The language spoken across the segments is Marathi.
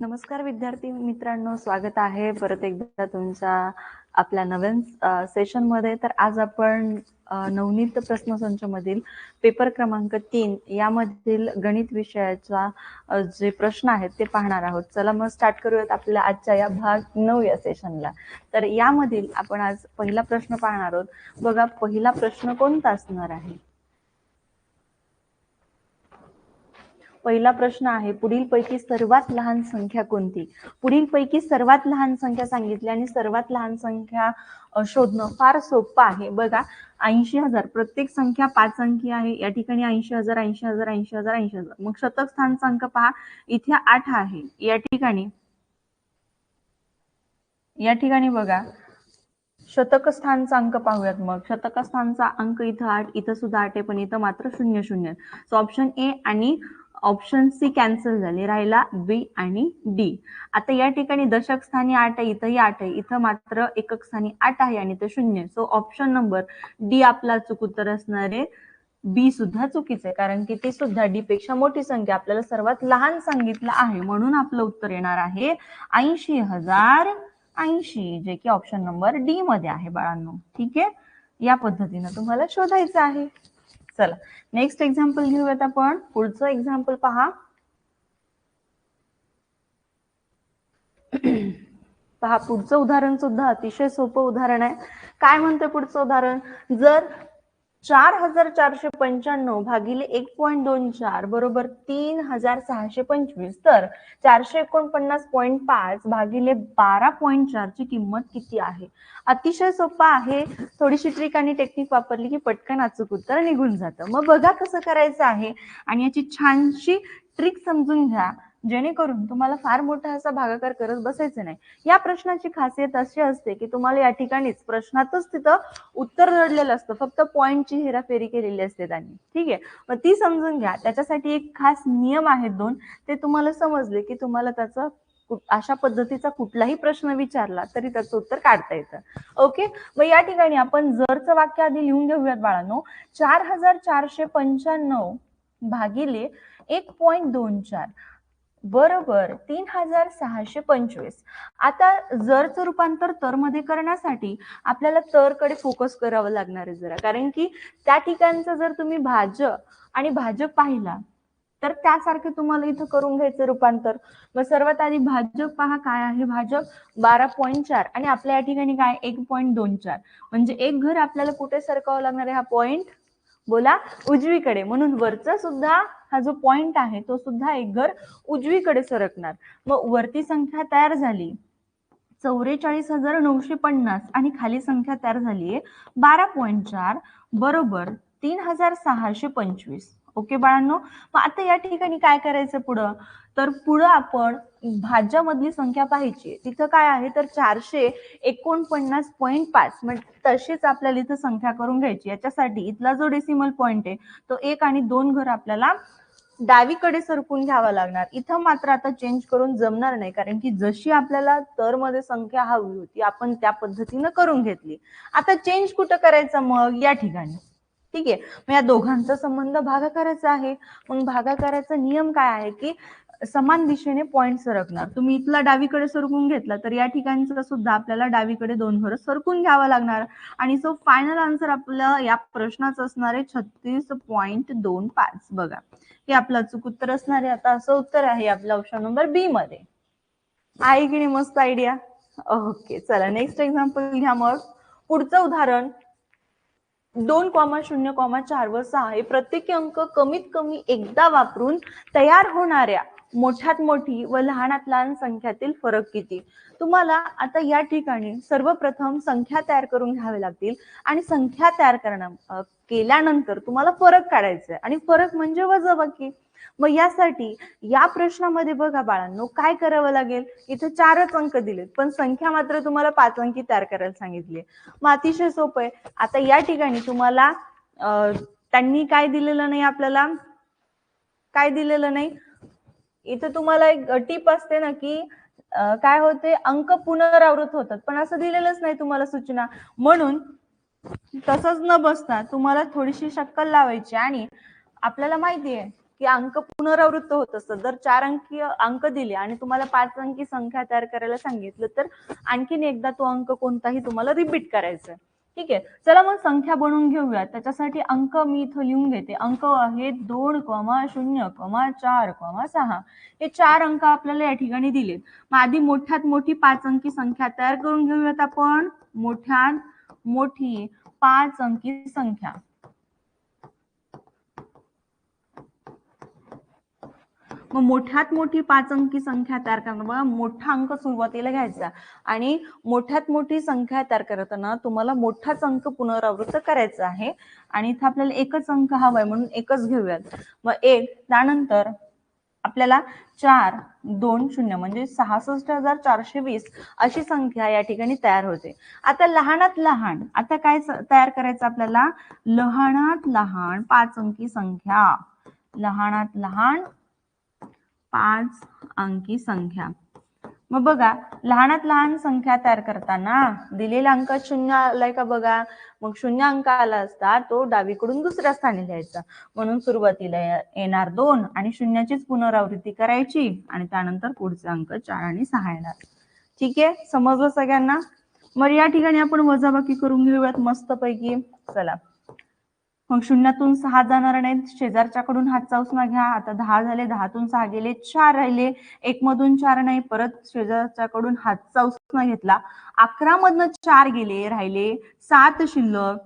नमस्कार विद्यार्थी मित्रांनो स्वागत आहे परत एकदा तुमच्या आपल्या नवीन सेशनमध्ये तर आज आपण नवनीत प्रश्नसंच मधील पेपर क्रमांक तीन यामधील गणित विषयाचा जे प्रश्न आहेत ते पाहणार आहोत. चला मग स्टार्ट करूयात आपल्या आजच्या या भाग नऊ या सेशनला तर यामधील आपण आज पहिला प्रश्न पाहणार आहोत. बघा पहिला प्रश्न कोणता असणार आहे? पहिला प्रश्न आहे पुढील पैकी सर्वात लहान संख्या कोणती? पुढील पैकी सर्वात लहान संख्या सांगितली आणि सर्वात लहान संख्या शोधणं फार सोपं आहे. बघा ऐंशी हजार प्रत्येक संख्या पाच अंकी आहे. या ठिकाणी ऐंशी हजार ऐंशी हजार ऐंशी हजार ऐंशी हजार. मग शतक स्थानचा अंक पहा. इथे आठ आहे. या ठिकाणी या ठिकाणी बघा. शतक स्थानचा अंक पाहूयात मग. शतक स्थानचा अंक इथं आठ इथं सुद्धा आठ आहे पण इथं मात्र शून्य शून्य. सो ऑप्शन ए आणि ऑप्शन सी कॅन्सल झाले राहिला बी आणि डी. आता या ठिकाणी दशक स्थानी आठ आहे इथंही आठ आहे इथं मात्र एकक स्थानी आठ आहे आणि इथं शून्य सो ऑप्शन नंबर डी आपला चूक उत्तर असणारे बी सुद्धा चुकीचं आहे कारण की ते सुद्धा डी पेक्षा मोठी संख्या आपल्याला सर्वात लहान सांगितलं आहे म्हणून आपलं उत्तर येणार आहे ऐंशी हजार ऐंशी जे की ऑप्शन नंबर डी मध्ये आहे बाळांनो. ठीक आहे? या पद्धतीनं तुम्हाला शोधायचं आहे. चला. नेक्स्ट एक्झाम्पल घेऊयात आपण. पुढचं एक्झाम्पल पहा. पहा पुढचं उदाहरण सुद्धा अतिशय सोपं उदाहरण आहे. काय म्हणते पुढचं उदाहरण? जर चार हजार चारशे पंच्याण्णव भागिले एक पॉईंट दोन चार बरोबर तीन हजार सहाशे पंचवीस. तर चारशे एकोणपन्नास पॉईंट पाच भागिले बारा पॉईंट चार ची किंमत किती आहे? अतिशय सोपं आहे. थोडीशी ट्रिक आणि टेक्निक वापरली की पटकन अचूक उत्तर निघून जातं. मग बघा कसं करायचं आहे आणि याची छानशी ट्रिक समजून घ्या. जेणेकरून तुम्हाला फार मोठा असा भागाकार करत बसायचं नाही. या प्रश्नाची खासियत अशी असते की तुम्हाला या ठिकाणीच प्रश्नातच तिथं उत्तर दडलेलं असतं. फक्त पॉइंटची हेराफेरी केलेली असते त्यांनी. ठीक आहे? मग ती समजून घ्या. त्याच्यासाठी एक खास नियम आहेत दोन. ते तुम्हाला समजले की तुम्हाला त्याचं अशा पद्धतीचा कुठलाही प्रश्न विचारला तरी त्याचं उत्तर काढता येतं. ओके? मग या ठिकाणी आपण जरचं वाक्य आधी लिहून घेऊयात बाळांनो. चार हजार चारशे पंच्याण्णव भागिले एक पॉईंट दोन चार. बरोबर. तीन हजार सहाशे पंचवीस. आता जरचं रूपांतर तर मध्ये करण्यासाठी आपल्याला तर कडे फोकस करावं लागणार आहे जरा. कारण की त्या ठिकाणचं जर तुम्ही भाज्य आणि भाजप पाहिला तर त्यासारखे तुम्हाला इथं करून घ्यायचं रूपांतर. मग सर्वात आधी भाजप पहा काय आहे. भाजप बारा पॉईंट चार आणि आपल्या या ठिकाणी काय एक पॉईंट दोन चार. म्हणजे एक घर आपल्याला कुठे सरकावं लागणार आहे? हा पॉईंट बोला उजवीकडे. म्हणून वरचा सुद्धा हा जो पॉइंट आहे तो सुद्धा एक घर उजवीकडे सरकणार. मग वरती संख्या तयार झाली. चौवेचाळीस हजार नऊशे पन्नास आणि खाली संख्या तयार झाली आहे बारा पॉईंट चार बरोबर तीन हजार सहाशे पंचवीस. ओके बाळांनो? मग आता या ठिकाणी काय करायचं पुढं? तर पुढं आपण भाज्यामधली संख्या पाहायची तिथं काय आहे? तर चारशे एकोणपन्नास पॉईंट पाच. म्हणजे तशीच आपल्याला इथं संख्या करून घ्यायची. याच्यासाठी इथला जो डेसिमल पॉईंट आहे तो एक आणि दोन घर आपल्याला डावीकडे सरकून घ्यावा लागणार. इथं मात्र आता चेंज करून जमणार नाही कारण की जशी आपल्याला तर मध्ये संख्या हवी होती आपण त्या पद्धतीनं करून घेतली. आता चेंज कुठं करायचं मग? या ठिकाणी. ठीक आहे? मग या दोघांचा संबंध भागाकाराचा आहे. मग भागाकाराचा नियम काय आहे की समान दिशेने पॉइंट सरकणार. तुम्ही इथला डावीकडे सरकून घेतला तर या ठिकाणचं सुद्धा आपल्याला डावीकडे दोन घर सरकून घ्यावं लागणार. आणि सो फायनल आन्सर आपलं या प्रश्नाचं असणार आहे छत्तीस पॉईंट दोन पाच. बघा हे आपलं अचूक उत्तर असणार आहे. आता असं उत्तर आहे आपला ऑप्शन नंबर बी मध्ये. आहे की नाही? मस्त आयडिया ओके चला नेक्स्ट एक्झाम्पल घ्या मग. पुढचं उदाहरण. दोन कॉमा शून्य कॉमा चार व सहा हे प्रत्येकी अंक कमीत कमी एकदा वापरून तयार होणाऱ्या मोठ्यात मोठी व लहानात लहान संख्यातील फरक किती? तुम्हाला आता या ठिकाणी सर्वप्रथम संख्या तयार करून घ्यावे लागतील. आणि संख्या तयार करणं केल्यानंतर तुम्हाला फरक काढायचा आहे. आणि फरक म्हणजे वजाबाकी. मग यासाठी या प्रश्नामध्ये बघा बाळांनो काय करावं लागेल? इथे चारच अंक दिलेत पण संख्या मात्र तुम्हाला पाच अंकी तयार करायला सांगितली मग अतिशय सोपं आहे. आता या ठिकाणी तुम्हाला त्यांनी काय दिलेलं नाही आपल्याला? काय दिलेलं नाही? इथे तुम्हाला एक टीप असते ना की काय होते अंक पुनरावृत होतात. पण असं दिलेलंच नाही तुम्हाला सूचना. म्हणून तसंच न बसता तुम्हाला थोडीशी शक्कल लावायची आणि आपल्याला माहिती आहे की अंक पुनरावृत्त होत असतात. जर चार अंकी अंक दिले आणि तुम्हाला पाच अंकी संख्या तयार करायला सांगितलं तर आणखीन एकदा तो अंक कोणताही तुम्हाला रिपीट करायचा आहे. ठीक आहे. चला मग संख्या बनवून घेऊया त्याच्यासाठी अंक मी इथं लिहून घेते. अंक आहेत दोन कमा शून्य कमा चार कमा सहा. हे चार अंक आपल्याला या ठिकाणी दिलेत. मग आधी मोठ्यात मोठी पाच अंकी संख्या तयार करून घेऊयात आपण. मोठ्यात मोठी पाच अंकी संख्या. मग मोठ्यात मोठी पाच अंकी संख्या तयार करताना मोठा अंक सुरुवातीला घ्यायचा आणि मोठ्यात मोठी संख्या तयार करताना तुम्हाला मोठाच अंक पुनरावृत्त करायचा आहे. आणि इथं आपल्याला एकच अंक हवाय म्हणून एकच घेऊयात. मग एक त्यानंतर आपल्याला चार दोन शून्य म्हणजे सहासष्ट हजार चारशे वीस अशी संख्या या ठिकाणी तयार होते. आता लहानात लहान आता काय तयार करायचं आपल्याला? लहानात लहान पाच अंकी संख्या. लहानात लहान पाच अंकी संख्या. मग बघा लहानात लहान संख्या तयार करताना दिलेला अंक शून्य आलाय का बघा? मग शून्य अंक आला असता तो डावीकडून दुसऱ्या स्थानी लिहायचा. म्हणून सुरुवातीला येणार दोन आणि शून्याचीच पुनरावृत्ती करायची आणि त्यानंतर पुढचा अंक चार आणि सहा येणार. ठीक आहे? समजलं सगळ्यांना? मग या ठिकाणी आपण वजाबाकी करून घेऊयात मस्तपैकी. चला. मग शून्यातून सहा जाणार नाहीत शेजारच्याकडून हातचा चावसना घ्या. आता दहा झाले दहातून सहा गेले चार राहिले. एक मधून चार नाही परत शेजारच्याकडून हातचा चावसना घेतला. अकरा मधनं चार गेले राहिले. सात शिल्लक.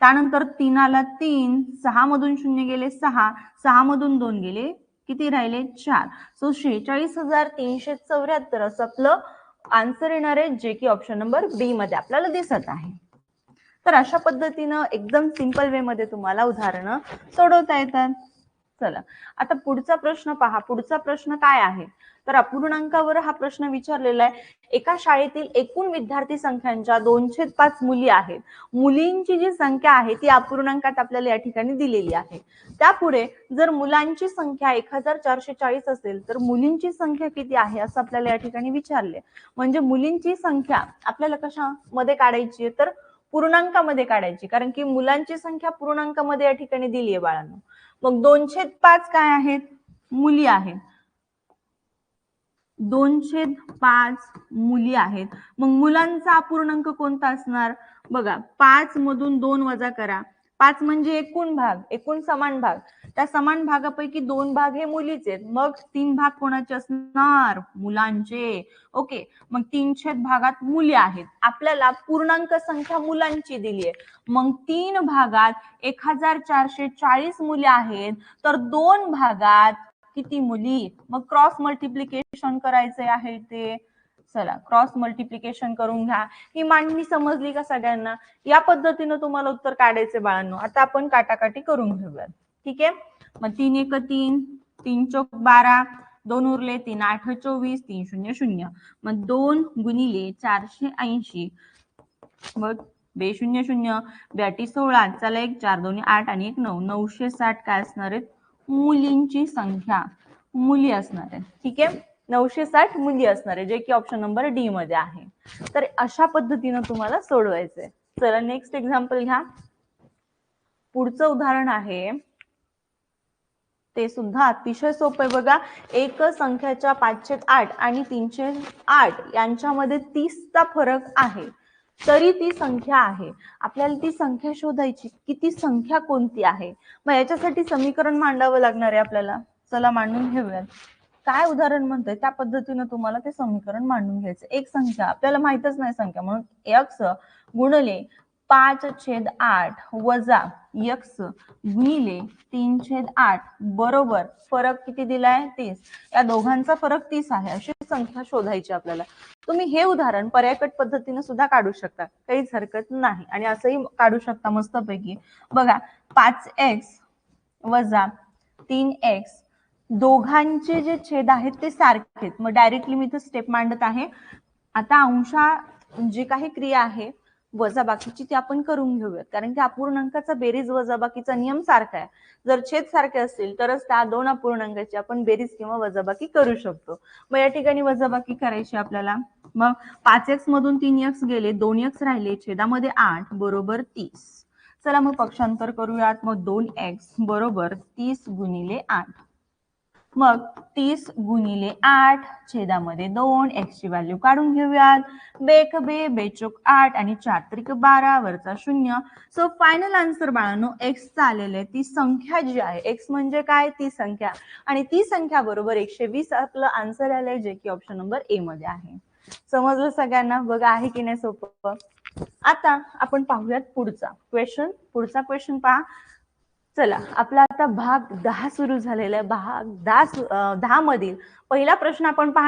त्यानंतर तीन आला तीन. सहा मधून शून्य गेले सहा. सहा मधून दोन गेले किती राहिले? चार. सो शेहेचाळीस हजार तीनशे चौऱ्याहत्तर असं आपलं आन्सर येणार आहे जे की ऑप्शन नंबर बी मध्ये आपल्याला दिसत आहे. तर अशा पद्धतीनं एकदम सिंपल वे मध्ये तुम्हाला उदाहरणं सोडवता येतात. चला. आता पुढचा प्रश्न पहा. पुढचा प्रश्न काय आहे? तर अपूर्णांकावर हा प्रश्न विचारलेला आहे. एका शाळेतील एकूण विद्यार्थी संख्यांच्या दोनशे पाच मुली आहेत. मुलींची जी संख्या आहे ती अपूर्णांकात आपल्याला या ठिकाणी दिलेली आहे. त्यापुढे जर मुलांची संख्या एक हजार चारशे चाळीस असेल तर मुलींची संख्या किती आहे असं आपल्याला या ठिकाणी विचारले म्हणजे मुलींची संख्या आपल्याला कशामध्ये काढायची आहे? तर पूर्णांकामध्ये काढायची. कारण की मुलांची संख्या पूर्णांकामध्ये या ठिकाणी दिली आहे बाळांनो. मग दोनशे पाच काय आहेत? मुली आहेत. दोनशे पाच मुली आहेत. मग मुलांचा अपूर्णांक कोणता असणार? बघा पाच मधून दोन वजा करा. पाच म्हणजे एकूण भाग एकूण समान भाग. त्या समान भागापैकी दोन भाग हे मुलीचे आहेत. मग तीन भाग कोणाचे असणार? मुलांचे. ओके मग तीनशे भागात मुली आहेत. आपल्याला पूर्णांक संख्या मुलांची दिली आहे. मग तीन भागात एक हजार चारशे चाळीस मुले आहेत. तर दोन भागात किती मुली? मग क्रॉस मल्टिप्लिकेशन करायचे आहे ते. चला क्रॉस मल्टिप्लिकेशन करून घ्या. ही मांडणी समजली का सगळ्यांना? या पद्धतीनं तुम्हाला उत्तर काढायचे बाळांनो. आता आपण काटाकाटी करून घेऊयात. ठीक आहे? मग तीन एक तीन तीन चौक बारा दोन उरले तीन आठ चोवीस तीन शून्य शून्य. मग दोन गुणिले चारशे ऐंशी. मग बे शून्य शून्य ब्याटी सोळा चला एक चार दोन्ही आठ आणि एक नऊ. नऊशे साठ काय असणार आहेत? मुलींची संख्या. मुली असणार आहेत. ठीक आहे? नऊशे साठ मुली असणार आहे जे की ऑप्शन नंबर डी मध्ये आहे. तर अशा पद्धतीनं तुम्हाला सोडवायचंय. चला नेक्स्ट एक्झाम्पल घ्या. पुढचं उदाहरण आहे. ते सुद्धा अतिशय सोपं आहे बघा. एक संख्याच्या पाचशे आठ आणि तीनशे आठ यांच्यामध्ये तीसचा फरक आहे. तरी ती संख्या आहे. आपल्याला ती संख्या शोधायची. की ती संख्या कोणती आहे? मग याच्यासाठी समीकरण मांडावं लागणार आहे आपल्याला. चला मांडून घेऊयात. काय उदाहरण म्हणतंय? त्या पद्धतीनं तुम्हाला ते समीकरण मांडून घ्यायचं. एक संख्या. आपल्याला माहितच नाही संख्या. म्हणून यक्स गुणले पाच छेद आठ वजा यक्स गुणिले तीन छेद आठ. बरोबर. फरक किती दिलाय? तीस. या दोघांचा फरक तीस आहे. अशी संख्या शोधायची आपल्याला. तुम्ही हे उदाहरण पर्यायकट पद्धतीने सुद्धा काढू शकता. काहीच हरकत नाही. आणि असंही काढू शकता मस्तपैकी. बघा पाच एक्स वजा तीन एक्स दोघांचे जे छेद आहेत ते सारखे आहेत. मग डायरेक्टली मी इथं स्टेप मांडत आहे. आता अंशा जी काही क्रिया आहे वजाबाकीची ती आपण करून घेऊयात. कारण की अपूर्णांकाचा बेरीज वजाबाकीचा नियम सारखा आहे. जर छेद सारखे असतील तरच त्या दोन अपूर्णांकाची आपण बेरीज किंवा वजाबाकी करू शकतो. मग या ठिकाणी वजाबाकी करायची आपल्याला. मग पाच एक्स मधून तीन एक्स गेले दोन एक्स राहिले छेदामध्ये आठ बरोबर तीस. चला मग पक्षांतर करूयात. मग दोन एक्स बरोबर तीस गुणिले आठ. मग तीस गुणिले आठ छेदामध्ये दोन एक्सची व्हॅल्यू काढून घेऊयात. बेक बे बेचोक आठ आणि चार त्रिक बारा वरचा शून्य. सो फायनल आन्सर बाळांनो एक्स चा ती संख्या जी आहे एक्स म्हणजे काय? ती संख्या. आणि ती संख्या बरोबर एकशे वीस आपलं आन्सर आलंय जे की ऑप्शन नंबर ए मध्ये आहे. समजलं सगळ्यांना? बघा आहे की नाही सोपं? आता आपण पाहूयात पुढचा क्वेश्चन पुढचा क्वेश्चन पहा. चला आपला आता भाग दहा सुरू झालेला आहे. भाग दहा दहा मधील पहिला प्रश्न आपण पाहणार